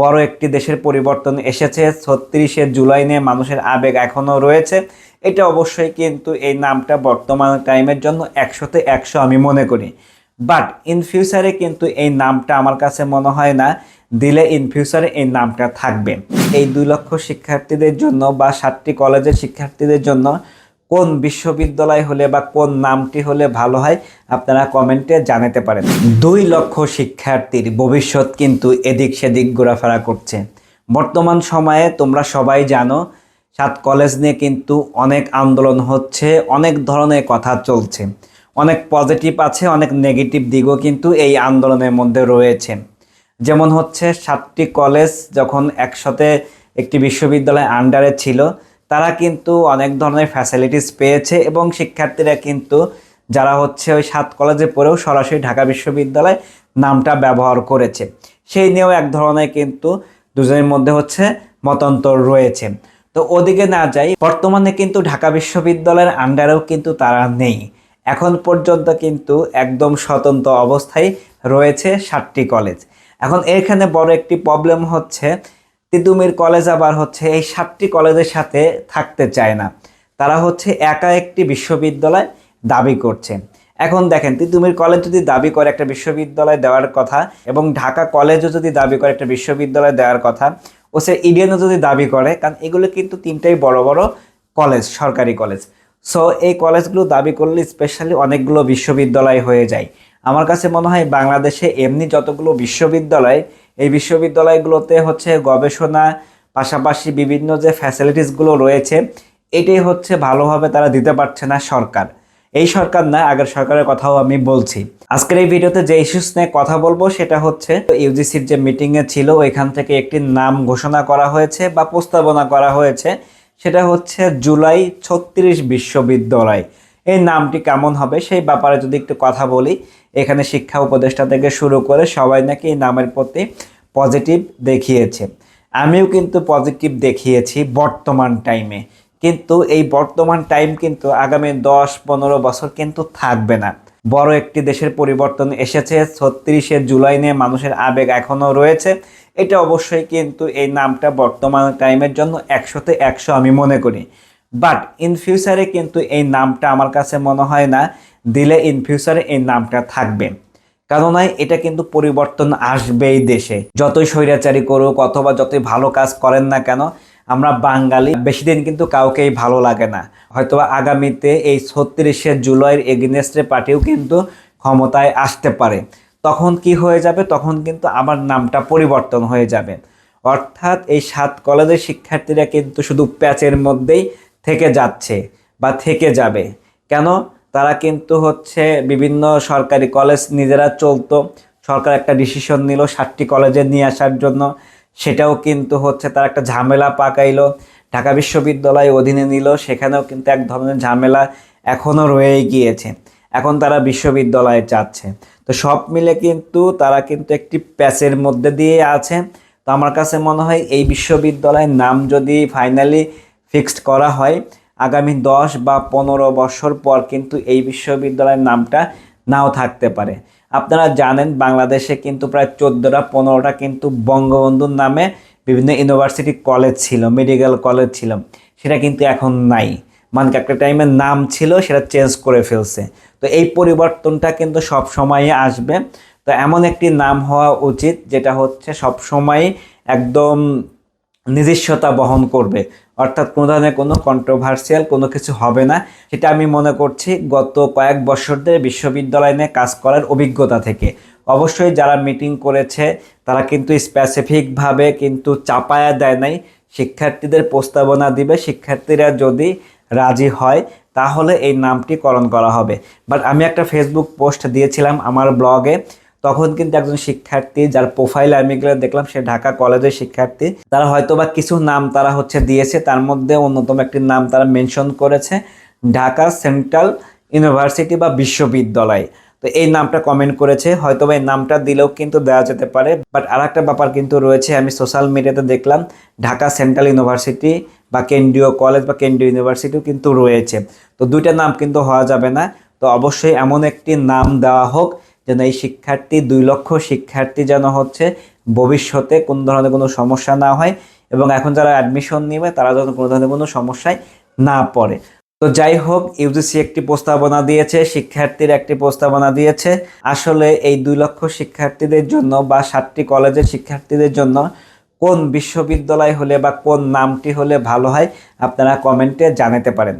বড় একটি দেশের পরিবর্তন এসেছে। ছত্রিশে জুলাই নিয়ে মানুষের আবেগ এখনও রয়েছে। এটা অবশ্যই কিন্তু এই নামটা বর্তমান টাইমের জন্য একশোতে একশো আমি মনে করি। বাট ইন ফিউচারে কিন্তু এই নামটা আমার কাছে মনে হয় না, দিলে ইন ফিউচারে এই নামটা থাকবে। এই দুই লক্ষ শিক্ষার্থীদের জন্য বা সাতটি কলেজের শিক্ষার্থীদের জন্য কোন বিশ্ববিদ্যালয় হলে বা কোন নামটি হলে ভালো হয় আপনারা কমেন্টে জানাতে পারেন। দুই লক্ষ শিক্ষার্থীর ভবিষ্যৎ কিন্তু এদিক সেদিক ঘোরাফেরা করছে। বর্তমান সময়ে তোমরা সবাই জানো, সাত কলেজ নিয়ে কিন্তু অনেক আন্দোলন হচ্ছে, অনেক ধরনের কথা চলছে। অনেক পজিটিভ আছে, অনেক নেগেটিভ দিকও কিন্তু এই আন্দোলনের মধ্যে রয়েছে। যেমন হচ্ছে সাতটি কলেজ যখন একসাথে একটি বিশ্ববিদ্যালয় আন্ডারে ছিল তারা কিন্তু অনেক ধরনের ফ্যাসিলিটিস পেয়েছে এবং শিক্ষার্থীরা কিন্তু যারা হচ্ছে ওই সাত কলেজে পড়েও সরাসরি ঢাকা বিশ্ববিদ্যালয় নামটা ব্যবহার করেছে। সেই নিয়েও এক ধরনের কিন্তু দুজনের মধ্যে হচ্ছে মতান্তর রয়েছে। তো ওদিকে না যাই, বর্তমানে কিন্তু ঢাকা বিশ্ববিদ্যালয়ের আন্ডারেও কিন্তু তারা নেই। এখন পর্যন্ত কিন্তু একদম স্বতন্ত্র অবস্থায় রয়েছে সাতটি কলেজ এখন এখানে বড় একটি প্রবলেম হচ্ছে তিতুমির কলেজ আবার হচ্ছে এই সাতটি কলেজের সাথে থাকতে চায় না। তারা হচ্ছে একা একটি বিশ্ববিদ্যালয় দাবি করছে। এখন দেখেন, তিতুমির কলেজ যদি দাবি করে একটা বিশ্ববিদ্যালয় দেওয়ার কথা এবং ঢাকা কলেজও যদি দাবি করে একটা বিশ্ববিদ্যালয় দেওয়ার কথা, ও সে ইডেনও যদি দাবি করে, কারণ এগুলো কিন্তু তিনটাই বড় বড় কলেজ, সরকারি কলেজ। সো এই কলেজগুলো দাবি করলে স্পেশালি অনেকগুলো বিশ্ববিদ্যালয় হয়ে যায়। আমার কাছে মনে হয় বাংলাদেশে এমনি যতগুলো বিশ্ববিদ্যালয় এই বিশ্ববিদ্যালয়গুলোতে হচ্ছে গবেষণা পাশাপাশি বিভিন্ন যে ফ্যাসিলিটিসগুলো রয়েছে, এটাই হচ্ছে ভালোভাবে তারা দিতে পারছে না সরকার। এই সরকার না, আগের সরকারের কথাও আমি বলছি। আজকের এই ভিডিওতে যে ইস্যুস নিয়ে কথা বলব, সেটা হচ্ছে ইউজিসির যে মিটিংয়ে ছিল, ওইখান থেকে একটি নাম ঘোষণা করা হয়েছে বা প্রস্তাবনা করা হয়েছে। সেটা হচ্ছে জুলাই ছত্রিশ বিশ্ববিদ্যালয়। এই নামটি কেমন হবে, সেই ব্যাপারে যদি একটু কথা বলি এখানে শিক্ষা উপদেষ্টা থেকে শুরু করে সবাই নাকি এই নামের প্রতি পজিটিভ দেখিয়েছে। আমিও কিন্তু পজিটিভ দেখিয়েছি বর্তমান টাইমে কিন্তু এই বর্তমান টাইম কিন্তু আগামী দশ, পনেরো বছর কিন্তু থাকবে না। বড় একটি দেশের পরিবর্তন এসেছে, ছত্রিশে জুলাই নিয়ে মানুষের আবেগ এখনও রয়েছে। এটা অবশ্যই কিন্তু এই নামটা বর্তমান টাইমের জন্য একশোতে একশো আমি মনে করি। বাট ইন ফিউচারে কিন্তু এই নামটা আমার কাছে মনে হয় না দিলে ইন ফিউচারে এই নামটা থাকবে। কেননা এটা কিন্তু পরিবর্তন আসবেই দেশে। যতই স্বৈরাচারী করুক অথবা যতই ভালো কাজ করেন না কেন, আমরা বাঙালি বেশি দিন কিন্তু কাউকেই ভালো লাগে না। হয়তো আগামীতে এই ছত্রিশে জুলাইয়ের এগেনেস্টে পার্টিও কিন্তু ক্ষমতায় আসতে পারে। তখন কি হয়ে যাবে? তখন কিন্তু আমার নামটা পরিবর্তন হয়ে যাবে। অর্থাৎ এই সাত কলেজের শিক্ষার্থীরা কিন্তু শুধু প্যাচের মধ্যেই থেকে যাচ্ছে বা থেকে যাবে। কেন? তারা কিন্তু হচ্ছে বিভিন্ন সরকারি কলেজ নিজেরা চলতো। সরকার একটা ডিসিশন নিল সাতটি কলেজে নিয়ে আসার জন্য। সেটাও কিন্তু হচ্ছে তার একটা ঝামেলা পাকাইলো। ঢাকা বিশ্ববিদ্যালয় অধীনে নিল। সেখানেও কিন্তু এক ধরনের ঝামেলা এখনও রয়েই গিয়েছে। এখন তারা বিশ্ববিদ্যালয়ে চাচ্ছে তো সব মিলে কিন্তু তারা কিন্তু একটি প্যাচের মধ্যে দিয়ে আছে। তো আমার কাছে মনে হয় এই বিশ্ববিদ্যালয়ের নাম যদি ফাইনালি ফিক্সড করা হয় আগামী দশ বা পনেরো বছর পর কিন্তু এই বিশ্ববিদ্যালয়ের নামটা নাও থাকতে পারে। আপনারা জানেন বাংলাদেশে কিন্তু প্রায় চোদ্দোটা, পনেরোটা কিন্তু বঙ্গবন্ধুর নামে বিভিন্ন ইউনিভার্সিটি কলেজ ছিল, মেডিকেল কলেজ ছিল। সেটা কিন্তু এখন নাই। মানে একটা টাইমের নাম ছিল, সেটা চেঞ্জ করে ফেলছে। তো এই পরিবর্তনটা কিন্তু সব সময়ই আসবে। তো এমন একটি নাম হওয়া উচিত, যেটা হচ্ছে সব সময় একদম নিজস্বতা বহন করবে। অর্থাৎ কোনো ধরনের কোনো কন্ট্রোভার্সিয়াল কোনো কিছু হবে না। সেটা আমি মনে করছি গত কয়েক বছর ধরে বিশ্ববিদ্যালয় নিয়ে কাজ করার অভিজ্ঞতা থেকে। অবশ্যই যারা মিটিং করেছে, তারা কিন্তু স্পেসিফিকভাবে কিন্তু চাপায়া দেয় নাই। শিক্ষার্থীদের প্রস্তাবনা দিবে। শিক্ষার্থীরা যদি রাজি হয়, তাহলে এই নামটি করণ করা হবে। বাট আমি একটা ফেসবুক পোস্ট দিয়েছিলাম আমার ব্লগে তখন কিন্তু একজন শিক্ষার্থী যার প্রোফাইল আমি গেলে দেখলাম, সে ঢাকা কলেজের শিক্ষার্থী। তারা হয়তো বা কিছু নাম তারা হচ্ছে দিয়েছে, তার মধ্যে অন্যতম একটি নাম তারা মেনশন করেছে, ঢাকা সেন্ট্রাল ইউনিভার্সিটি বা বিশ্ববিদ্যালয়। তো এই নামটা কমেন্ট করেছে হয়তো এই নামটা দিলেও কিন্তু দেওয়া যেতে পারে বাট আর একটা ব্যাপার কিন্তু রয়েছে, আমি সোশ্যাল মিডিয়াতে দেখলাম, ঢাকা সেন্ট্রাল ইউনিভার্সিটি বা কেন্দ্রীয় কলেজ বা কেন্দ্রীয় ইউনিভার্সিটিও কিন্তু রয়েছে। তো দুইটা নাম কিন্তু হওয়া যাবে না, তো অবশ্যই এমন একটি নাম দেওয়া হোক যেন এই শিক্ষার্থী, দুই লক্ষ শিক্ষার্থী যেন হচ্ছে ভবিষ্যতে কোন ধরনের কোনো সমস্যা না হয় এবং এখন যারা অ্যাডমিশন নেবে, তারা যেন কোনো ধরনের কোনো সমস্যায় না পড়ে। তো যাই হোক ইউজিসি একটি প্রস্তাবনা দিয়েছে, শিক্ষার্থীর একটি প্রস্তাবনা দিয়েছে। আসলে এই দুই লক্ষ শিক্ষার্থীদের জন্য বা সাতটি কলেজের শিক্ষার্থীদের জন্য কোন বিশ্ববিদ্যালয় হলে বা কোন নামটি হলে ভালো হয়, আপনারা কমেন্টে জানাতে পারেন।